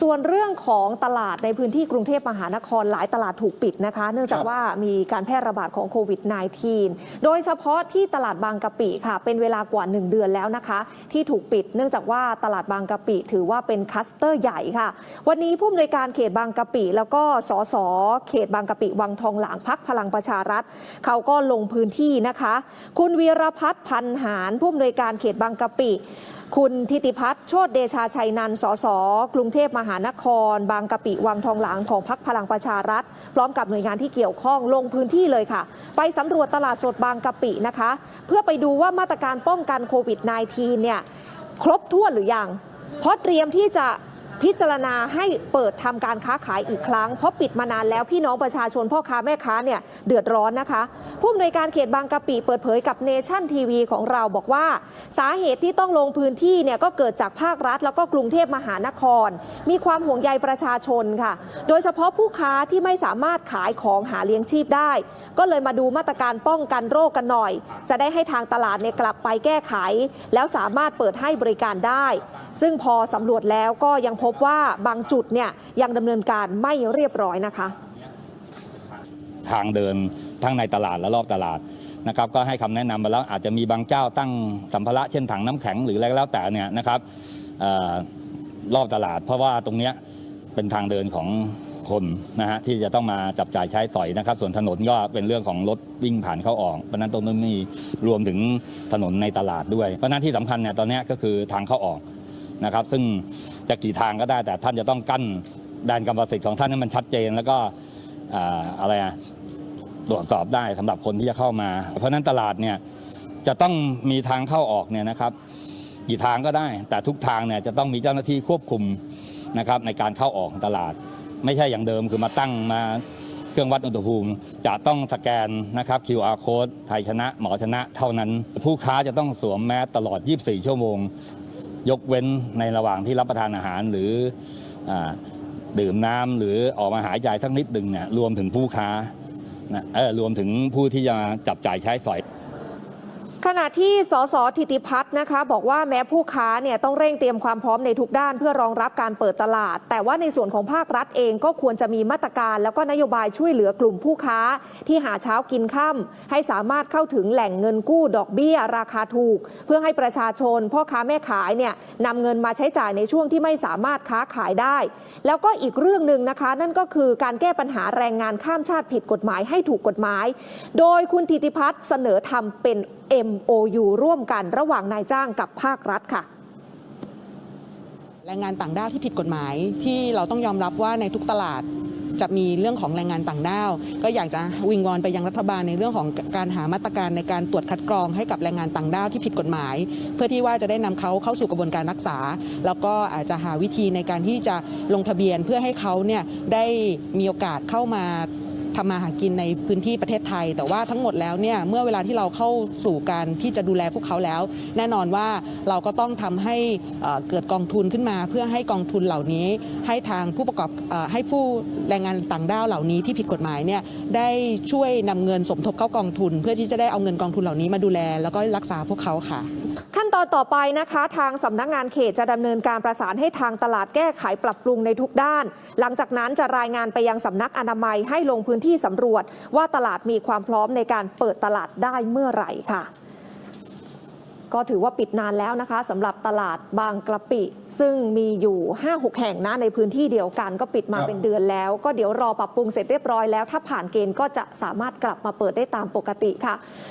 ส่วนเรื่องของตลาดในพื้นที่กรุงเทพมหานครหลายตลาดถูกปิดนะคะ เนื่องจากครับว่ามีการแพร่ระบาดของโควิด -19 โดยเฉพาะที่ตลาดบางกะปิค่ะ เป็นเวลากว่า 1 เดือนแล้วนะคะ ที่ถูกปิด เนื่องจากว่าตลาดบางกะปิ ถือว่าเป็นคลัสเตอร์ใหญ่ค่ะ วันนี้ผู้อำนวยการเขตบางกะปิ แล้วก็สสเขตบางกะปิวังทองหลางพักพลังประชารัฐ เขาก็ลงพื้นที่นะคะ คุณวีรพัฒน์พันหารผู้อำนวยการเขตบางกะปิ คุณทิติพัฒน์โชตเดชาชัยนันท์สสกรุงเทพมหานคร บางกะปิวังทองหลางของพักพลังประชารัฐ พร้อมกับหน่วยงานที่เกี่ยวข้องลงพื้นที่เลยค่ะ ไปสำรวจตลาดสดบางกะปินะคะ เพื่อไปดูว่ามาตรการป้องกันโควิด -19 เนี่ยครบถ้วนหรือยังเพราะเตรียมที่จะ พิจารณาให้เปิดทำการค้าขายอีกครั้ง เพราะปิดมานานแล้วพี่น้องประชาชนพ่อค้าแม่ค้าเนี่ยเดือดร้อนนะคะ ผู้อำนวยการเขตบางกะปิเปิดเผยกับเนชั่นทีวีของเราบอกว่า สาเหตุที่ต้องลงพื้นที่เนี่ยก็เกิดจากภาครัฐ แล้วก็กรุงเทพมหานคร มีความห่วงใยประชาชนค่ะ โดยเฉพาะผู้ค้าที่ไม่สามารถขายของหาเลี้ยงชีพได้ ก็เลยมาดูมาตรการป้องกันโรคกันหน่อย จะได้ให้ทางตลาดเนี่ยกลับไปแก้ไข แล้วสามารถเปิดให้บริการได้ ซึ่งพอสำรวจแล้วก็ยังพบบว่าบางจุดเนี่ยยังดำเนินการไม่เรียบร้อยนะคะ ทางเดินทั้งในตลาดและรอบตลาดนะครับก็ให้คำแนะนำมาแล้วอาจจะมีบางเจ้าตั้งสัมภาระเช่นถังน้ำแข็งหรืออะไรก็แล้วแต่เนี่ยนะครับออรอบตลาด เพราะว่าตรงเนี้ยเป็นทางเดินของคนนะฮะที่จะต้องมาจับจ่ายใช้สอยนะครับ ส่วนถนนก็เป็นเรื่องของรถวิ่งผ่านเข้าออกเพราะนั้นตรงนั้มีรวมถึงถนนในตลาดด้วยเพราะนั้นที่สำคัญเนี่ยตอนนี้ก็คือทางเข้าออกนะครับ ซึ่ง จะกี่ทางก็ได้ แต่ท่านจะต้องกั้นแดนกรรมสิทธิ์ของท่านให้มันชัดเจน แล้วก็อะไรอะตรวจสอบได้สำหรับคนที่จะเข้ามา เพราะฉะนั้นตลาดเนี่ยจะต้องมีทางเข้าออกเนี่ยนะครับ กี่ทางก็ได้ แต่ทุกทางเนี่ยจะต้องมีเจ้าหน้าที่ควบคุมนะครับในการเข้าออกตลาด ไม่ใช่อย่างเดิมคือมาตั้งมาเครื่องวัดอุณหภูมิ จะต้องสแกนนะครับ QR code ไทยชนะ หมอชนะเท่านั้น ผู้ค้าจะต้องสวมแมสตลอด 24 ชั่วโมง ยกเว้นในระหว่างที่รับประทานอาหารหรืออดื่มน้ำหรือออกมาหายใจทั้งนิดหนึ่งเนี่ยรวมถึงผู้ค้านะเออรวมถึงผู้ที่จะจับจ่ายใช้สอย ขณะที่สสธิติพัฒน์นะคะ บอกว่าแม้ผู้ค้าเนี่ยต้องเร่งเตรียมความพร้อมในทุกด้าน เพื่อรองรับการเปิดตลาด แต่ว่าในส่วนของภาครัฐเองก็ควรจะมีมาตรการ แล้วก็นโยบายช่วยเหลือกลุ่มผู้ค้า ที่หาเช้ากินค่ำให้สามารถเข้าถึงแหล่งเงินกู้ดอกเบี้ย ราคาถูก เพื่อให้ประชาชน พ่อค้าแม่ขายเนี่ยนำเงินมาใช้จ่ายในช่วงที่ไม่สามารถค้าขายได้ แล้วก็อีกเรื่องหนึ่งนะคะ นั่นก็คือการแก้ปัญหาแรงงานข้ามชาติผิดกฎหมายให้ถูกกฎหมาย โดยคุณธิติพัฒน์เสนอทำเป็น MOU ร่วมกันระหว่างนายจ้างกับภาครัฐค่ะแรงงานต่างด้าวที่ผิดกฎหมายที่เราต้องยอมรับว่าในทุกตลาดจะมีเรื่องของแรงงานต่างด้าว ก็อยากจะวิงวอนไปยังรัฐบาลในเรื่องของการหามาตรการในการตรวจคัดกรองให้กับแรงงานต่างด้าวที่ผิดกฎหมาย เพื่อที่ว่าจะได้นำเขาเข้าสู่กระบวนการรักษา แล้วก็อาจจะหาวิธีในการที่จะลงทะเบียนเพื่อให้เขาเนี่ยได้มีโอกาสเข้ามา ทำมาหากินในพื้นที่ประเทศไทย แต่ว่าทั้งหมดแล้วเนี่ยเมื่อเวลาที่เราเข้าสู่การที่จะดูแลพวกเขาแล้ว แน่นอนว่าเราก็ต้องทำให้เกิดกองทุนขึ้นมา เพื่อให้กองทุนเหล่านี้ ให้ทางผู้ประกอบอให้ผู้แรงงานต่างด้าวเหล่านี้ที่ผิดกฎหมายเนี่ยได้ช่วยนำเงินสมทบเข้ากองทุน เพื่อที่จะได้เอาเงินกองทุนเหล่านี้มาดูแล แล้วก็รักษาพวกเขาค่ะ ขั้นตอนต่อไปนะคะ ทางสำนักงานเขตจะดำเนินการประสานให้ทางตลาดแก้ไขปรับปรุงในทุกด้าน หลังจากนั้นจะรายงานไปยังสำนักอนามัยให้ลงพื้นที่สำรวจ ว่าตลาดมีความพร้อมในการเปิดตลาดได้เมื่อไหร่ค่ะ ก็ถือว่าปิดนานแล้วนะคะสำหรับตลาดบางกระปิ ซึ่งมีอยู่ 5-6 แห่งนะในพื้นที่เดียวกัน ก็ปิดมาเป็นเดือนแล้ว ก็เดี๋ยวรอปรับปรุงเสร็จเรียบร้อยแล้ว ถ้าผ่านเกณฑ์ก็จะสามารถกลับมาเปิดได้ตามปกติค่ะ